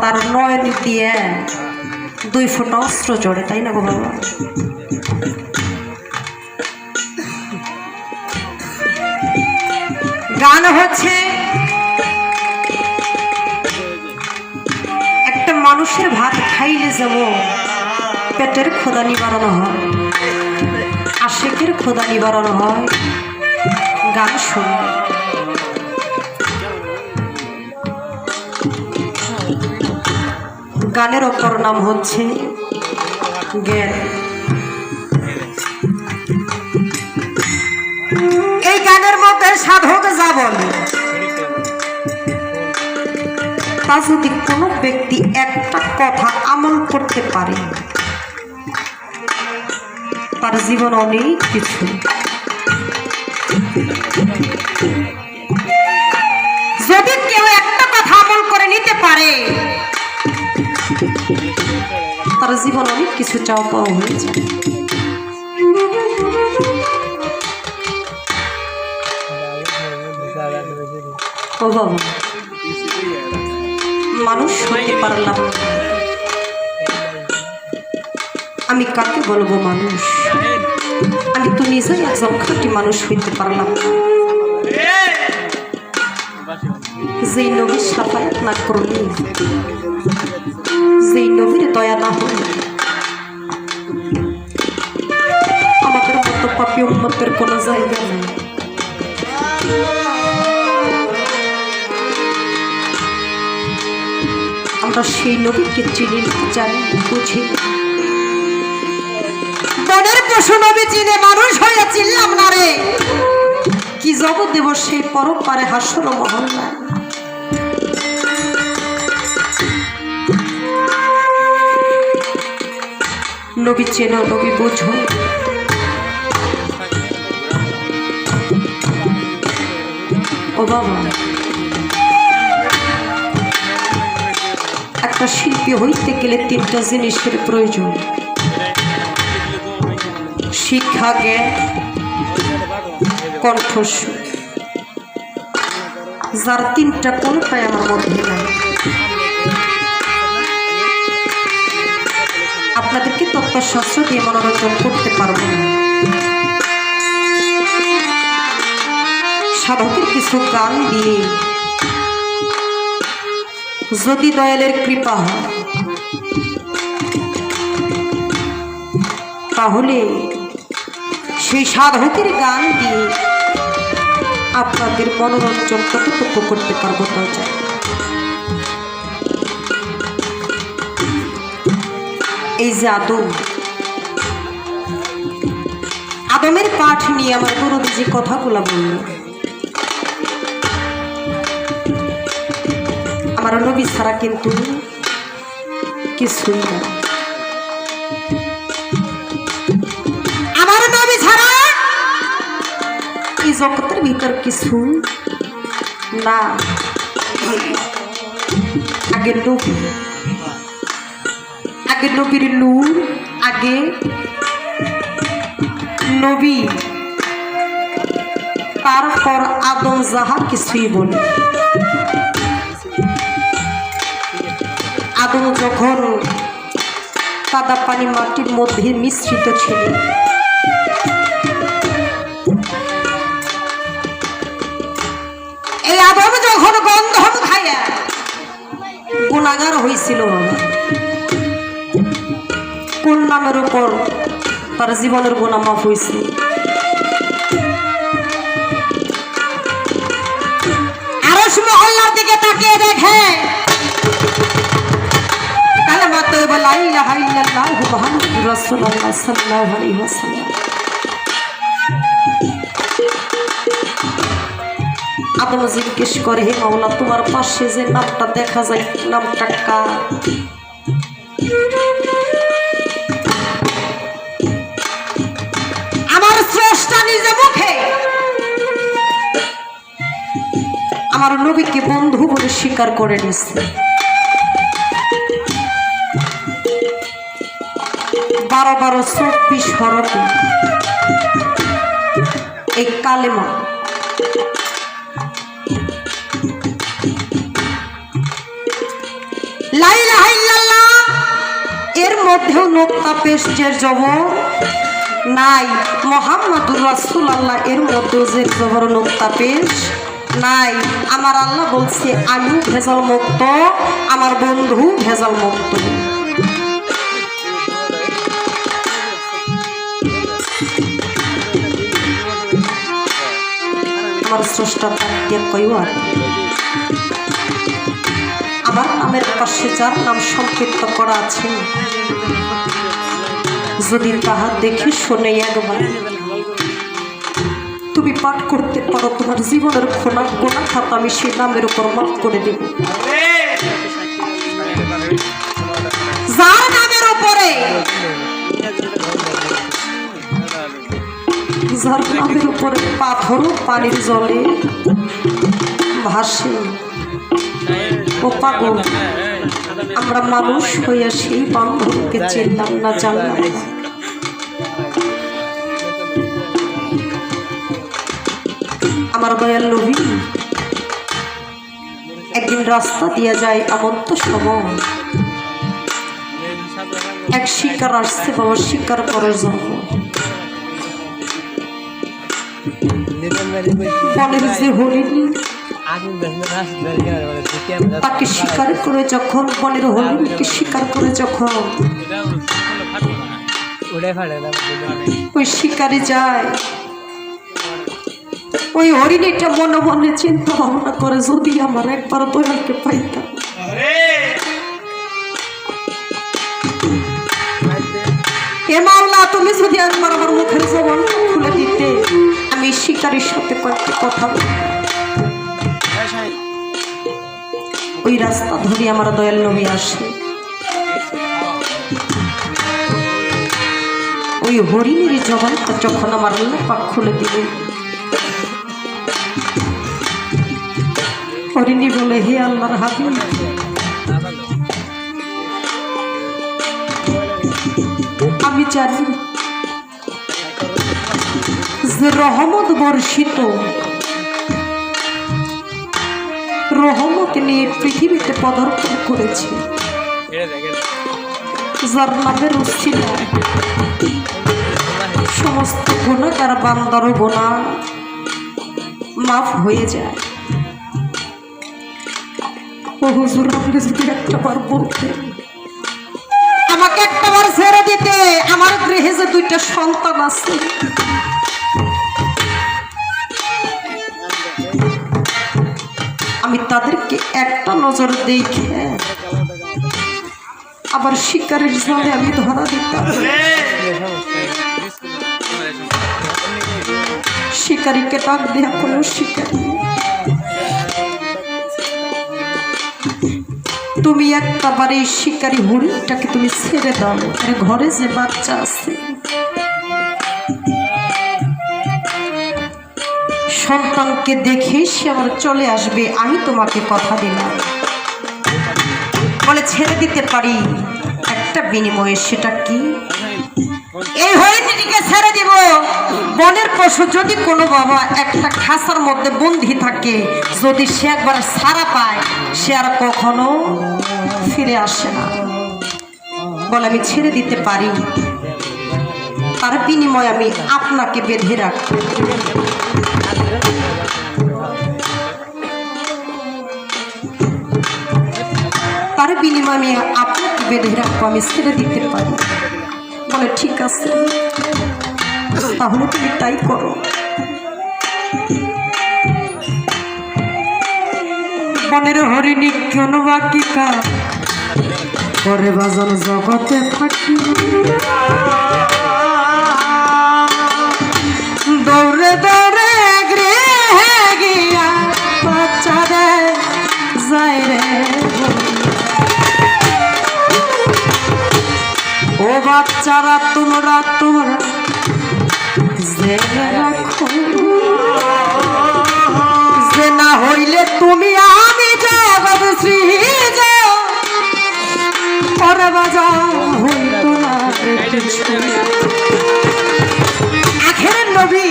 তার নয়ন দিয়ে দুই ফোঁটা অস্ত্র জড়ে, তাই না গো বাবা? গান হচ্ছে একটা মানুষের ভাত খাইলে যেমন পেটের ক্ষুধা নিবারণ হয়, আশেকের ক্ষুধা নিবারণ হয়। গান শুনবে গানের অপর নাম হচ্ছে জ্ঞান। এই গানের মধ্যে সাধক যা বলে তা যদি কোনো ব্যক্তি একটা কথা আমল করতে পারে, তার জীবন অনেক কিছু। যদি কেউ একটা কথা আমল করে নিতে পারে তার জীবন অনেক কিছু চাও পাওয়া হয়ে ও বাবা, মানুষ হইতে পারলাম আমি কাকে বলব মানুষ? আমি তো নিজেই একজন খাঁটি মানুষ হইতে পারলাম। যেই নবীর সাফায়াত না করলে যেই নবীর দয়া না হলে আমাদের মতো পাপি উন্মতের কোনো জায়গা নেই। আমরা সেই নবীকে চিনি, জানি, বুঝি। বনের পশু নবী চিনে মানুষ হয়ে চিনলাম না রে। কি জগৎ দেব সেই পরপারে হাসর মহল্লায় নবী চেনো নবী বোঝো। ও বাবা। একটা শিল্পী হইতে গেলে তিনটা জিনিসের প্রয়োজন। শিক্ষা, জ্ঞান, কণ্ঠস্বর। যার তিনটা কোনটাই আমার মধ্যে নাই। আপনাদেরকে তত্ত্বশাস্ত্র দিয়ে মনোরঞ্জন করতে পারব সাধকের কিছু গান দিয়ে যদি দয়ালের কৃপা হয়, তাহলে সেই সাধকের গান দিয়ে আপনাদের মনোরঞ্জন কতটুকু করতে পারব তা জানি। এই যে আদম আদমের পাঠ নিয়ে আমার গুরুজি যে কথাগুলো বলল আমার নবী ছাড়া কিন্তু কিছুই না। আমার নবী ছাড়া এই জগতের ভিতর কিছু না। আগে নবী আগে নবীর নূর, আগে নবী। তারপর আদম যাহা কিছুই বলে। আদম যখন কাদা পানি মাটির মধ্যে মিশ্রিত ছিল, এই আদম যখন গন্ধম খাইয়া গুণাগার হয়েছিল বাবা কোন নামের উপর তার জীবনের গুণা মাফ হয়েছে মহল্লার দিকে জিজ্ঞেস করে, হে মাওলা, তোমার পাশে যে নামটা দেখা যায়, নামটা কার? মুখে। আমার নবীকে বন্ধু বলে স্বীকার করে নিচ্ছে বারো বারো চব্বিশ হরফে এই কালেমা লাই মধ্যেও নোক্তা পেস্টের জবর নাই। মোহাম্মদুর রাসুল আল্লাহ এর মধ্যেও যে জবর নোক্তা পেশ নাই। আমার আল্লাহ বলছে, আমিও ভেজাল মুক্ত আমার বন্ধু ভেজাল মুক্ত আমার স্রষ্টা কইও আর আমার নামের পাশে যার নাম সংক্ষিপ্ত করা আছে। যদি তাহা দেখে শুনে একবার। তুমি পাঠ করতে পারো, তোমার জীবনের খোনা গোনা খাতা আমি সে নামের উপর মাফ করে দেব। উপরে উপরে পাথর পানির জলে ভাসে। ও পাগল। আমরা মানুষ হইয়া সেই বান্ধবকে চিনলাম না জানলাম না। আমার দয়াল নবী একদিন রাস্তা দিয়া যায় এমন তো সময়। এক শিকার আসছে বাবা শিকার করার জন্য। যে হরিণী তাকে শিকার করে যখন বনের হরিণীকে শিকার করে যখন। ওই শিকারে যায়। ওই হরিণীটা মনে মনে চিন্তা ভাবনা করে যদি আমার একবার দয়ালকে পাইতাম। এ মাওলা তুমি যদি একবার আমার মুখের জবান খুলে দিতে আমি শিকারীর সাথে কয়েকটি কথা বলতাম। ওই রাস্তা ধরে আমার দয়াল নবী আসে। ওই হরিণের জবানটা যখন আমার পাক খুলে দিলে, হরিণী বলে, হে আল্লাহর হাবিব, আমি জানি যে রহমত বর্ষিত রহমত নিয়ে পৃথিবীতে পদার্পণ করেছে। যার নামের উচ্ছিলায় সমস্ত গুণাকার বান্দার গোনা মাফ হয়ে যায়। ও হুজুর আপনি যদি একটা বার বলতেন আমাকে একটা বার ছেড়ে দিতে আমার গৃহে যে দুইটা সন্তান আছে তাদেরকে একটা নজর দেখে আবার শিকারের জলে আমি ধরা দিতাম। শিকারীকে ডাক দেয়া কোনো শিকারী তুমি একটা বার এই শিকারী হরিণটাকে তুমি ছেড়ে দাও। ঘরে যে বাচ্চা আছে সন্তানকে দেখে সে আমার চলে আসবে, আমি তোমাকে কথা দিলাম। বলে, ছেড়ে দিতে পারি? একটা বিনিময়ে সেটা কি? এই হরিণটিকে ছেড়ে দিব। বনের পশু যদি কোনো বাবা একটা খাসার মধ্যে বন্দি থাকে, যদি সে একবার সারা পায়, সে আর কখনো ফিরে আসে না। বলে, আমি ছেড়ে দিতে পারি? তার বিনিময়ে আমি আপনাকে বেঁধে রাখব। তার বিনিময়ে আমি আপনাকে বেঁধে রাখব আমি ছেড়ে দিতে পারি। বলে, ঠিক আছে। তাহলে তুমি তাই করো। বনের হরিণী কেন বাকি কাজ করে বাজন জগতে থাকি। দৌড়ে দৌড়ে যায় ও বাচ্চারা, তোমরা তোমরা যে না হইলে তুমি আমি জগৎ সৃজ। পরে বাজা হইতো না আখের নবী